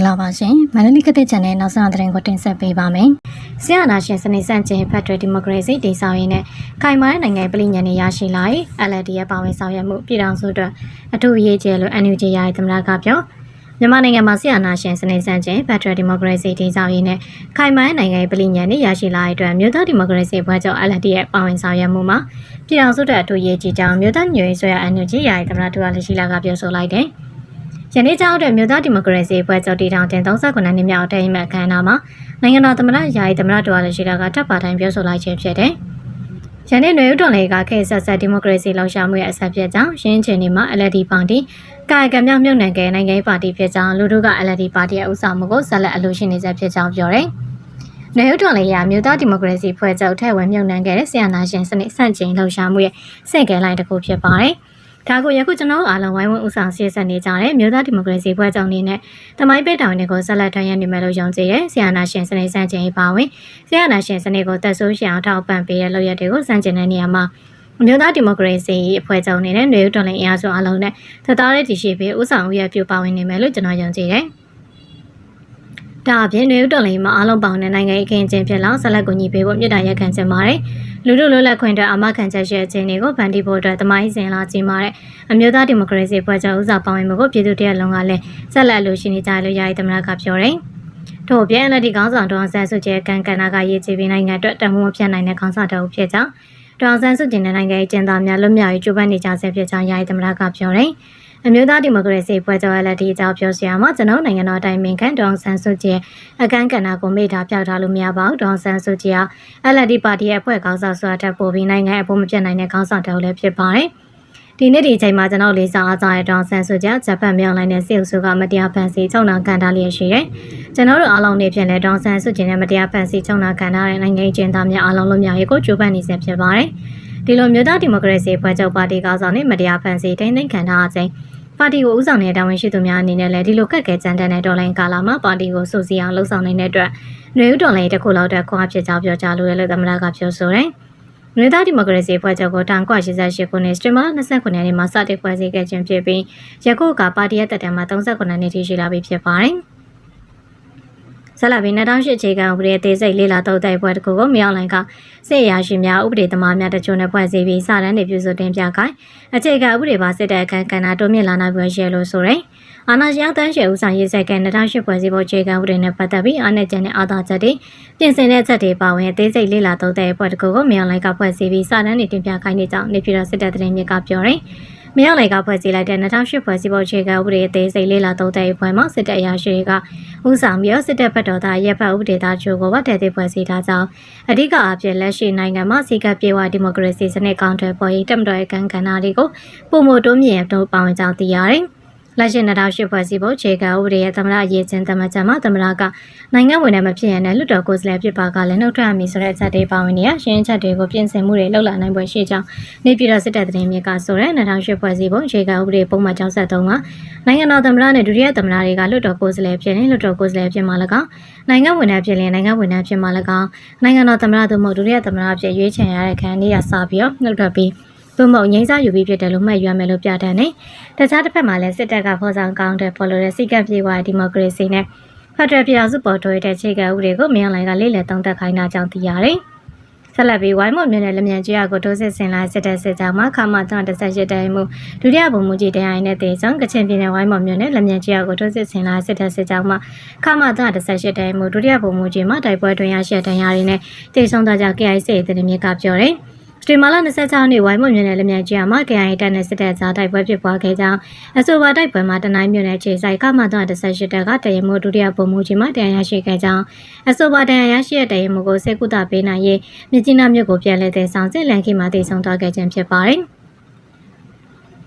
္ဂလာပါရှင်မန္တလေးကတဲ့ channel နောက်ဆုံးသတင်းကိုတင်ဆက်ပေးပါမယ်။ဆရာနာရှင်စနစ်ဆန့်ကျင်ဖက်ဒရယ်ဒီမိုကရေစီတည်ဆောက်ရေးနဲ့ခိုင်မာတဲ့နိုင်ငံပြည်ညံနေရရှိလာရေး LD ရဲ့ပါဝင်ဆောင်ရွက်မှုပြည်ထောင်စုအတွက်အထူးအရေးကြီးလို့ NUG ရရဲ့သမ္မတကပြောမြန်မာနိုင်ငံမှာဆရာနာရှင်စနစ်ဆန့်ကျင်ဖက်ဒရယ်ဒီမိုကရေစီတည်ဆောက်ရေးနဲ့ခိုင်မာတဲ့နိုင်ငံပြည်ညံနေရရှိလာရေးအတွက်မြို့သားဒီမိုကရေစီဖွဲ့ချုပ် LD ရဲ့ပါဝင်ဆောင်ရွက်မှုမှာပြည်ထောင်စုအတွက်အထူးအရေးကြီးကြောင်းမြို့သားညွေဆွေရ NUG ရရဲ့သမ္မတတူလက်ရှိလာကပြောဆိုလိုက်တယ်။ ယနေ့ကြောက်တဲ့မြို့သားဒီမိုကရေစီအဖွဲ့ချုပ်တည်ထောင်ခြင်း39နှစ်မြောက်အထိမ်းအမှတ်အခမ်းအနားမှာနိုင်ငံတော်သမ္မတယာယီသမ္မတတော်လည်းရှိတာကတပ်ပါတိုင်းပြောဆိုလိုက်ခြင်းဖြစ်တယ်။ယနေ့နွေဦးတော်လေးကခေတ်ဆက်ဆက်ဒီမိုကရေစီလှောင်ရှားမှုရဲ့အဆက်ပြကြောင်းရှင်းချင်နေမှာ LD ပါတီကာယကံမြောက်မြုပ်နှံခဲ့နိုင်ငံရေးပါတီဖြစ်ကြောင်းလူတို့က LD ပါတီရဲ့ဥဆောင်မှုကိုဆက်လက်အလို့ရှိနေစေဖြစ်ကြောင်းပြောတယ်။နွေဦးတော်လေးရမြို့သားဒီမိုကရေစီဖွဲ့ချုပ်ထဲဝင်မြုပ်နှံခဲ့တဲ့ဆီယနာရှင်စနစ်ဆန့်ကျင်လှောင်ရှားမှုရဲ့စင့်ကဲလိုင်းတစ်ခုဖြစ်ပါတယ်။ ဒါကိုယခုကျွန်တော်အားလုံးဝိုင်းဝန်းဥဆောင်ရှေ့ဆက်နေကြတဲ့မြို့သားဒီမိုကရေစီဖွဲ့ချုပ်အနေနဲ့တမိုင်းပေးတောင်တွေကိုဆက်လက်ထွန်းရနေမယ်လို့ယုံကြည်တဲ့ဆီယနာရှင်စနစ်စန့်ကျင်ရေးပါဝင်ဆီယနာရှင်စနစ်ကိုတက်ဆိုးရှအောင်ထောက်ပံ့ပေးတဲ့လုပ်ရက်တွေကိုစန့်ကျင်တဲ့နေရာမှာအမျိုးသားဒီမိုကရေစီအဖွဲ့ချုပ်အနေနဲ့နေဦးတော်လှန်အင်အားစုအားလုံးနဲ့သက်သားတဲ့တည်ရှိပြီးဥဆောင်ဥရပြုပါဝင်နေမယ်လို့ကျွန်တော်ယုံကြည်တယ်။ဒါအပြင်နေဦးတော်လှန်မှာအားလုံးပေါင်းတဲ့နိုင်ငံအခင်းအကျင်းဖြစ်လောက်ဆက်လက်ကူညီပေးဖို့မြစ်တာရက်ခံချင်ပါတယ်။ လူတို့လွတ်လပ်ခွင့်အတွက်အာမခံချက်ရှိတဲ့အခြေအနေကိုဗန်တီဖို့အတွက်တမိုင်းစင်လာကြီးမာတဲ့အမျိုးသားဒီမိုကရေစီဖွဲ့ချုပ်ဥစားပေါင်းဝင်မှုကိုပြည်သူတရက်လုံးကလည်းဆက်လက်လို့ရှိနေကြလို့ယာယီသမ္မတကပြောတယ်။ထို့ပြန်လက်ဒီကောင်းဆောင်ဒေါအောင်ဆန်းစုကြည်ကန်ကန်နာကရေးချပြီးနိုင်ငံအတွက်တမိုးမပြတ်နိုင်တဲ့ခေါင်းဆောင်တော်ဖြစ်ကြောင်းဒေါအောင်ဆန်းစုကြည်နဲ့နိုင်ငံရေးကျင်းသားများလွတ်မြောက်ရေးကြိုးပမ်းနေကြဆဲဖြစ်ကြောင်းယာယီသမ္မတကပြောတယ်။ အမျိုးသားဒီမိုကရေစီဖွဲ့ချုပ်လက်ဒီအကြောင်းပြောစရာမှာကျွန်တော်နိုင်ငံတော်တိုင်ပင်ခံဒေါအောင်ဆန်းစုကြည်အခမ်းကဏ္ဍကိုမေ့ထားပြောက်ထားလို့မရပါဘူးဒေါအောင်ဆန်းစုကြည်ဟာ LD ပါတီရဲ့အဖွဲ့ခေါင်းဆောင်ဆိုတာထပ်ပို့ပြီးနိုင်ငံအဖို့မပြတ်နိုင်တဲ့ခေါင်းဆောင်တော်လည်းဖြစ်ပါတယ်။ဒီနေ့ဒီအချိန်မှာကျွန်တော်လေးစားအားကြတဲ့ဒေါအောင်ဆန်းစုကြည်ဂျပန်မြောက်လိုင်းနဲ့စေအုပ်စုကမတရားဖန်ဆီးချုံနာခံထားလျက်ရှိတယ်။ကျွန်တော်တို့အားလုံးနေဖြင့်လည်းဒေါအောင်ဆန်းစုကြည်နဲ့မတရားဖန်ဆီးချုံနာခံထားတဲ့နိုင်ငံရေးကျင်းသားများအားလုံးလုံးမြောက်ရေးကိုကြိုးပမ်းနေဆဲဖြစ်ပါတယ်။ဒီလိုမျိုးသားဒီမိုကရေစီဖွဲ့ချုပ်ပါတီကောင်းဆောင်နဲ့မတရားဖန်ဆီးတိုင်းသိမ်းခံထားအချိန် ပါတီကိုဦးဆောင်တဲ့တာဝန်ရှိသူများအနေနဲ့လည်းဒီလိုကက်ကဲကြမ်းတမ်းတဲ့ဒေါ်လာကာလာမှာပါတီကိုစုစည်းအောင်လှုံ့ဆော်နေတဲ့အတွက်ຫນွေဦးဒေါ်လာတစ်ခုလောက်တက်ခွာဖြစ်ကြောင်းပြောကြားလိုတယ်လို့သမ္မတကပြောဆိုတယ်။မြို့သားဒီမိုကရေစီဖွဲ့ချုပ်ကို1988ခုနှစ်စတင်မာ29ရက်နေ့မှာစတင်ဖွဲ့စည်းခဲ့ခြင်းဖြစ်ပြီးယခုကပါတီရဲ့တက်တမ်းမှာ39နှစ်ထိရှိလာပြီဖြစ်ပါတယ်။ ဆလာဘီ2008အခြေခံဥပဒေအသေးစိတ်လေးလာတုတ်တိုက်ပွဲတစ်ခုကိုမြောက်လိုင်းကစစ်ရာရှင်များဥပဒေသမားများတချို့နဲ့ဖွဲ့စည်းပြီးစာတမ်းတွေပြုစုတင်ပြခိုင်းအခြေခံဥပဒေပါစစ်တပ်အခမ်းကဏ္ဍတိုးမြင့်လာနိုင်ပွဲရှိလို့ဆိုရယ်အာနာရှင်တန်းရှယ်ဦးဆောင်ရေးဆက်ကန်2008ဖွဲ့စည်းဖို့အခြေခံဥပဒေနဲ့ပတ်သက်ပြီးအာဏာကျန်တဲ့အာသာချက်တွေပြင်ဆင်တဲ့ချက်တွေပါဝင်အသေးစိတ်လေးလာတုတ်တိုက်ပွဲတစ်ခုကိုမြောက်လိုင်းကဖွဲ့စည်းပြီးစာတမ်းတွေတင်ပြခိုင်းနေကြောင်းနေပြည်တော်စစ်တပ်သတင်းမြစ်ကပြောတယ် မြောက်လိုက်ကဖွဲ့စည်းလိုက်တဲ့2008ဖွဲ့စည်းပုံအခြေခံဥပဒေအသေးစိတ်လေးလာသုံးတဲ့အဖွဲ့မှာစစ်တပ်အရာရှိတွေကဥဆောင်ပြီးစစ်တပ်ဘက်တော်သားရပ်ဖက်ဥပဒေသားချို့ကိုဗတ်တဲ့သေးဖွဲ့စည်းထားကြောင်းအဓိကအဖြစ်လက်ရှိနိုင်ငံမှာစီကပ်ပြေဝဒီမိုကရေစီစနစ်ကောင်ထွယ်ပေါ်ရေးတက်မတော်ရဲ့ကံကဏ္ဍတွေကိုပုံမတိုးမြင့်တိုးပါဝင်ကြောင်းသိရတယ်။ လက်ရှိ2008ဖွဲ့စည်းပုံခြေကဥပဒေရဲ့သမ္မတအရေးချင်းသမချက်မှာသမ္မတကနိုင်ငံဝင်နဲ့မဖြစ်ရတဲ့လွတ်တော်ကိုယ်စားလှယ်ဖြစ်ပါကလည်းနှုတ်ထွက်ရမည်ဆိုတဲ့အချက်တွေပါဝင်နေရရှင်းချက်တွေကိုပြင်ဆင်မှုတွေလှုပ်လာနိုင်ပွဲရှိကြောင်းနေပြည်တော်စစ်တပ်သတင်းမြစ်ကဆိုတဲ့2008ဖွဲ့စည်းပုံခြေကဥပဒေပုံမှန်63မှာနိုင်ငံတော်သမ္မတနဲ့ဒုတိယသမ္မတတွေကလွတ်တော်ကိုယ်စားလှယ်ဖြစ်ရင်လွတ်တော်ကိုယ်စားလှယ်ဖြစ်မှာ၎င်းနိုင်ငံဝင်နဲ့ဖြစ်ရင်နိုင်ငံဝင်နဲ့ဖြစ်မှာ၎င်းနိုင်ငံတော်သမ္မတသို့မဟုတ်ဒုတိယသမ္မတဖြစ်ရွေးချယ်ရတဲ့ခံနေရစပြီးတော့နှုတ်ထွက်ပြီး သို့မဟုတ်ငိမ့်စားယူပြီးဖြစ်တယ်လို့မှတ်ယူရမယ်လို့ပြဋ္ဌာန်းတယ်။တခြားတစ်ဖက်မှာလည်းစစ်တပ်ကဖော်ဆောင်ကောင်းတဲ့ဖော်လို့တဲ့စိတ်ကပ်ပြေဝဒီမိုကရေစီနဲ့ဖက်ဒရယ်ပြည်ထောင်စုပေါ်ထွေးတဲ့ခြေကဥပဒေကိုမြန်လိုင်းကလေးလက်သုံးသက်ခိုင်းတာကြောင့်သိရတယ်။ဆက်လက်ပြီးဝိုင်းမော်မြို့နယ်လက်မြန်ကျွော်ကိုတိုးစစ်ဆင်လာစစ်တပ်စစ်ကြောင်းမှာခမ318တိုင်မှုဒုတိယဗိုလ်မှူးကြီးတရားရင်နဲ့တေဆောင်ကချင်ပြည်နယ်ဝိုင်းမော်မြို့နယ်လက်မြန်ကျွော်ကိုတိုးစစ်ဆင်လာစစ်တပ်စစ်ကြောင်းမှာခမ318တိုင်မှုဒုတိယဗိုလ်မှူးကြီးမှတိုက်ပွဲတွင်ရရှိတဲ့တရားရင်းနဲ့တေဆောင်သွားကြ KIC တဲ့မြေကပြောတယ်။ စတရီမာလာ26နှစ်ဝိုင်းမွန်မြို့နယ်လက်မြန်ကြီးမှာ KIA တပ်နဲ့စစ်တပ်ကြားတိုက်ပွဲဖြစ်ပွားခဲ့ကြောင်းအဆိုပါတိုက်ပွဲမှာတနိုင်းမြို့နယ်ခြေဆိုင်ကမှတော့18တပ်ကတရင်မို့ဒုတိယပုံမှုကြီးမှာတရားရရှိခဲ့ကြောင်းအဆိုပါတရားရရှိတဲ့တရင်မို့ကိုစေကုသပေးနိုင်ရေးမြကြီးနားမြို့ကိုပြန်လည်တည်ဆောင်စစ်လန်ခိမှာတည်ဆောင်သွားခဲ့ခြင်းဖြစ်ပါတယ်။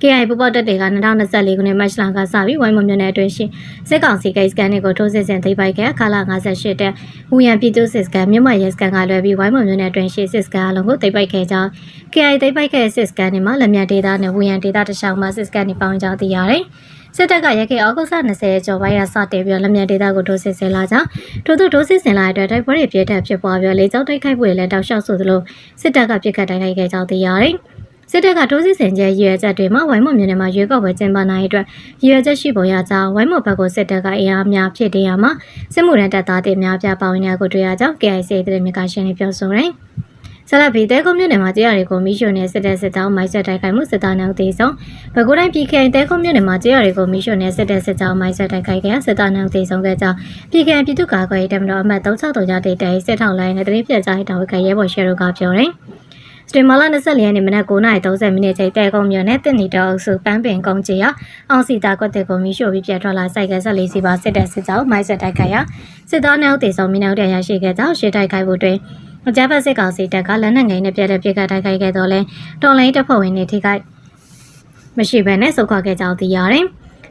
KI ပပတက်တွေက2024ခုနှစ်မတ်လကစပြီးဝိုင်းမမြို့နယ်အတွင်းရှိစစ်ကောင်စီကိစ္စကန်တွေကိုထိုးစစ်ဆင်သိမ်းပိုက်ခဲ့ခါလာ58တက်ဝူရန်ပြည်သူစစ်ကန်မြို့မရဲစကန်ကလွယ်ပြီးဝိုင်းမမြို့နယ်အတွင်းရှိစစ်ကန်အလုံးကိုသိမ်းပိုက်ခဲ့ကြောင်း KI သိမ်းပိုက်ခဲ့စစ်ကန်တွေမှာလက်မြတ်ဒေတာနဲ့ဝူရန်ဒေတာတခြားမှာစစ်ကန်တွေပေါင်းကြောင်းသိရတယ်စစ်တပ်ကရက်ခေဩဂုတ်လ20ကျော်ပိုင်းကစတင်ပြီးလက်မြတ်ဒေတာကိုထိုးစစ်ဆင်လာကြောင်းထို့သူထိုးစစ်ဆင်လာတဲ့တိုက်ပွဲတွေပြည့်ထက်ဖြစ်ပွားပြီးလေကြောင်းတိုက်ခိုက်ပွဲတွေလည်းတောက်လျှောက်ဆိုသလိုစစ်တပ်ကပြစ်ခတ်တိုက်ခိုက်ခဲ့ကြောင်းသိရတယ်။ စစ်တပ်ကတိုးစစ်ဆင်ကျဲရည်ရွယ်ချက်တွေမှာဝိုင်းမော်မြို့နယ်မှာရွေးကောက်ပွဲကျင်းပနိုင်တဲ့အတွက်ရည်ရွယ်ချက်ရှိပေါ်ရကြောင်းဝိုင်းမော်ဘက်ကိုစစ်တပ်ကအင်အားများဖြစ်တဲ့ရမှာစစ်မှုထမ်းတပ်သားတွေများပြားပါဝင်တဲ့ကိုတွေ့ရကြောင်း KIC တဲ့မြကရှင်တွေပြောဆိုရယ်ဆလဘီတဲကုန်းမြို့နယ်မှာတရားတွေကိုမိရှုနဲ့စစ်တပ်စစ်တောင်းမိုက်ဆက်တိုက်ခိုက်မှုစစ်သားနှောက်သေးဆုံးဘကူတိုင်း PKI တဲကုန်းမြို့နယ်မှာတရားတွေကိုမိရှုနဲ့စစ်တပ်စစ်တောင်းမိုက်ဆက်တိုက်ခိုက်ခဲ့စစ်သားနှောက်သေးဆုံးခဲ့ကြောင်း PKI ပြည်သူ့ကာကွယ်ရေးတပ်မတော်အမှတ်36ကြတိတ်တိုင်စစ်ထောက်လိုင်းနဲ့တရင်ပြက်ကြားတောင်းခိုက်ရဲဘော်ရှယ်တို့ကပြောတယ် စတေမာလာ24ရက်နေ့မနက်9:30မိနစ်ချိန်တဲကုန်းမြို့နယ်တက်နီတောက်စုပန်းပင်ကုန်းကြီးရအောင်စီတာကွက်တဲ့ကုန်းကြီးရှို့ပြီးပြတ်ထွက်လာစိုက်က14စီပါစစ်တပ်စစ်ကြောင်းမိုက်ဆက်တိုက်ခိုက်ရစစ်သားနှောက်တေဆုံးမိနစ်တရရှိခဲ့ကြောင်းရှေ့တိုက်ခိုက်ဖို့တွင်အကြမ်းဖက်စစ်ကောင်စီတပ်ကလက်နက်ငယ်နဲ့ပြတ်တဲ့ပြစ်ကတိုက်ခိုက်ခဲ့တော့လဲတော်လိုင်းတပ်ဖွဲ့ဝင်တွေထိခိုက်မရှိဘဲနဲ့စုခွာခဲ့ကြောင်းသိရတယ်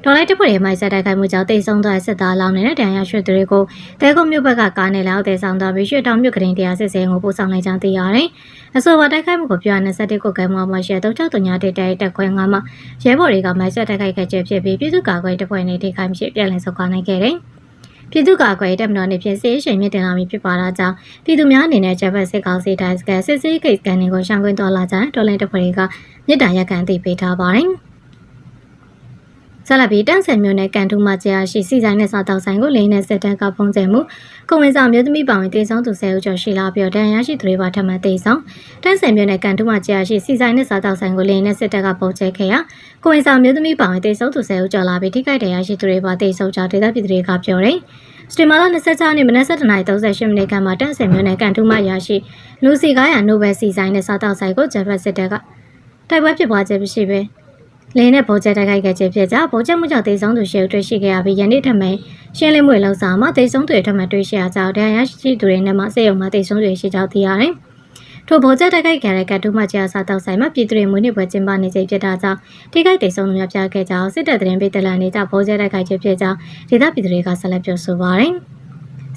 ဒေါ်လိုက်တပ်ဖွဲ့တွေမိုက်ဆက်တိုက်ခိုက်မှုကြောင့်တိတ်ဆုံးသွားတဲ့စစ်သားလောင်းနေတဲ့တန်ရရွှေသူတွေကိုတဲကုန်းမြို့ဘက်ကကားနဲ့လောက်တဲဆောင်သွားပြီးရွှေတောင်မြို့ကရင်တရားစစ်စဲကိုပို့ဆောင်လိုက်ကြောင်းသိရတယ်။အဆိုပါတိုက်ခိုက်မှုကိုပြောရ21ခုကဲမောမှာရှယ်3639တိတိုက်တက်ခွဲ9မှာရဲဘော်တွေကမိုက်ဆက်တိုက်ခိုက်ခဲ့ချက်ဖြစ်ပြီးပြည်သူ့ကာကွယ်တပ်ဖွဲ့တွေထိခိုက်မှုပြန်လည်ဆုတ်ခွာနိုင်ခဲ့တယ်။ပြည်သူ့ကာကွယ်တပ်မတော်နေဖြင့်စစ်ရှိန်မြင့်တင်လာပြီးဖြစ်ပါတာကြောင့်ပြည်သူများအနေနဲ့ဂျပန်စစ်ကောင်စီတိုင်းစကန်စစ်စစ်ကိတ်ကန်တွေကိုရှောင်ကွင်းတော်လာကြတော်လိုင်းတပ်ဖွဲ့တွေကမြစ်တာရက်ကန်သိပေးထားပါတယ်။ ဆလဘီတန့်ဆယ်မျိုးနဲ့ကန်ထူးမှကြာရှိစီဆိုင်နဲ့စားတောက်ဆိုင်ကိုလိန်နဲ့စစ်တမ်းကဖုံးကျဲမှုကိုဝင်ဆောင်မျိုးသမီးပောင်ဝင်တေဆောင်သူဆဲဦးကျော်ရှိလာပြီးတော့တန်ရရှိသူတွေပါထပ်မံတေဆောင်တန့်ဆယ်မျိုးနဲ့ကန်ထူးမှကြာရှိစီဆိုင်နဲ့စားတောက်ဆိုင်ကိုလိန်နဲ့စစ်တက်ကပုံကျဲခဲ့ရကိုဝင်ဆောင်မျိုးသမီးပောင်ဝင်တေဆောင်သူဆဲဦးကျော်လာပြီးထိခိုက်တရားရှိသူတွေပါတေဆောင်ကြောင်းဒေသပြည်သူတွေကပြောတယ်စတီမာလာ26နှစ်မနက်7:38မိနစ်ခန့်မှာတန့်ဆယ်မျိုးနဲ့ကန်ထူးမှရရှိလူစီကားရနိုဘယ်စီဆိုင်နဲ့စားတောက်ဆိုင်ကိုဂျပန်စစ်တက်ကတိုက်ပွဲဖြစ်ပွားခြင်းမရှိဘဲ လင်းနဲ့ဗောကျက်တိုက်ခိုက်ခဲ့ခြင်းဖြစ်ကြောင်းဗောကျက်မှုကြောင့်ဒေဆုံးသူရှေ့တွေ့ရှိခဲ့ရပြီးယနေ့ထပ်မံရှင်းလင်းမှုလောက်စာမှာဒေဆုံးသူထပ်မံတွေ့ရှိရကြောင်းတရားရှိသူတွေနဲ့မှစေယုံမှာဒေဆုံးတွေရှိကြောင်းသိရတယ်။ထိုဗောကျက်တိုက်ခိုက်ခဲ့တဲ့ကတ်တူးမကျစာတောက်ဆိုင်မှာပြည်သူတွေမွေးနေ့ပွဲကျင်းပနေချိန်ဖြစ်တာကြောင့်ထိခိုက်ဒေဆုံးသူများပြခဲ့ကြောင်းစစ်တပ်သတင်းပေးတလန်နေကြဗောကျက်တိုက်ခိုက်ခြင်းဖြစ်ကြောင်းဒေသပြည်သူတွေကဆက်လက်ပြောဆိုပါရယ်။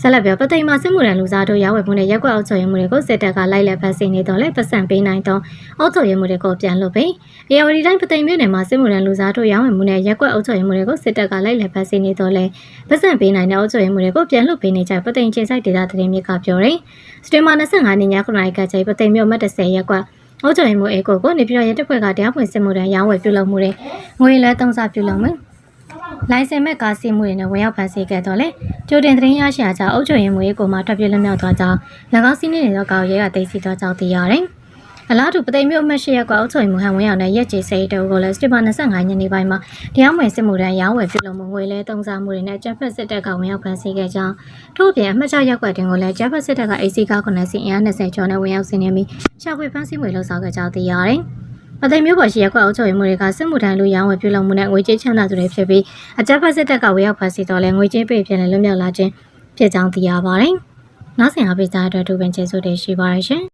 ဆက်လက်ပြောပသိမ်မှာစစ်မှုရန်လူစားတို့ရောက်ဝယ်မှုနဲ့ရက်ကွက်အောက်ချုပ်ရမှုတွေကိုစစ်တပ်ကလိုက်လက်ဖက်စီနေတော့လဲပတ်စံပေးနိုင်တော့အောက်ချုပ်ရမှုတွေကိုပြန်လုပ်ပြီးအေဝဒီတိုင်းပသိမ်မြို့နယ်မှာစစ်မှုရန်လူစားတို့ရောက်ဝယ်မှုနဲ့ရက်ကွက်အောက်ချုပ်ရမှုတွေကိုစစ်တပ်ကလိုက်လက်ဖက်စီနေတော့လဲပတ်စံပေးနိုင်တဲ့အောက်ချုပ်ရမှုတွေကိုပြန်လုပ်ပေးနေကြပသိမ်ချင်းဆိုင်ဒေသသတင်းမြစ်ကပြောတယ်စတေမာ25နှစ်ည9နာရီကချိန်ပသိမ်မြို့မတ်30ရက်ကွက်အောက်ချုပ်ရမှုအေကိုကိုနေပြည်တော်ရဲတပ်ဖွဲ့ကတရားဖွင့်စစ်မှုရန်ရောင်းဝယ်ပြုလုပ်မှုတွေငွေလဲသုံးစားပြုလုပ်မှု လိုင်စင်မဲ့ကားစီးမှုတွေနဲ့ဝင်ရောက်ဖန်ဆီးခဲ့တော့လေကျိုတင်သတင်းရရှိကြအုပ်ချုပ်ရေးမှူးကိုမှထွက်ပြေးလွတ်မြောက်သွားကြောင်း၎င်းစီးနေသောကောင်ရဲကသိသိသွားကြောင်းသိရတယ်။အလားတူပသိမ်မြို့အမှတ်၈ရပ်ကအုပ်ချုပ်ရေးမှူးဟန်ဝင်းအောင်နဲ့ရက်ကျေစိတ်တို့ကိုလည်းစတစ်ပါ25ညနေပိုင်းမှာတရားဝင်စစ်မှုထမ်းရောင်းဝယ်ပြုလုပ်မှုငွေလဲတုံးစားမှုတွေနဲ့ကျပ်ဖက်စစ်တပ်ကဝင်ရောက်ဖန်ဆီးခဲ့ကြောင်းထို့ပြင်အမှတ်6ရပ်ကွက်တင်ကိုလည်းကျပ်ဖက်စစ်တပ်က AC ကား9စီအင်အား20ကျော်နဲ့ဝင်ရောက်ဆင်းနေပြီးရှာဖွေဖမ်းဆီးမှုလှုပ်ဆောင်ခဲ့ကြောင်းသိရတယ်။ အသိမျိုးပေါ်ရှိရက်ကွက်အုပ်ချုပ်ရေးမှုတွေကစစ်မှုထမ်းလူရောင်းဝယ်ပြုလုပ်မှုနဲ့ငွေကြေးချမ်းသာသူတွေဖြစ်ပြီးအကြမ်းဖက်စစ်တပ်ကဝေရောက်ဖန်ဆီးတော်လဲငွေကြေးပေးဖြစ်နေလွတ်မြောက်လာခြင်းဖြစ်ကြောင်းသိရပါတယ်။နောက်ဆင်အားပေးကြတဲ့အတွက်ဒုပင်ကျေးဇူးတင်ရှိပါရရှင်။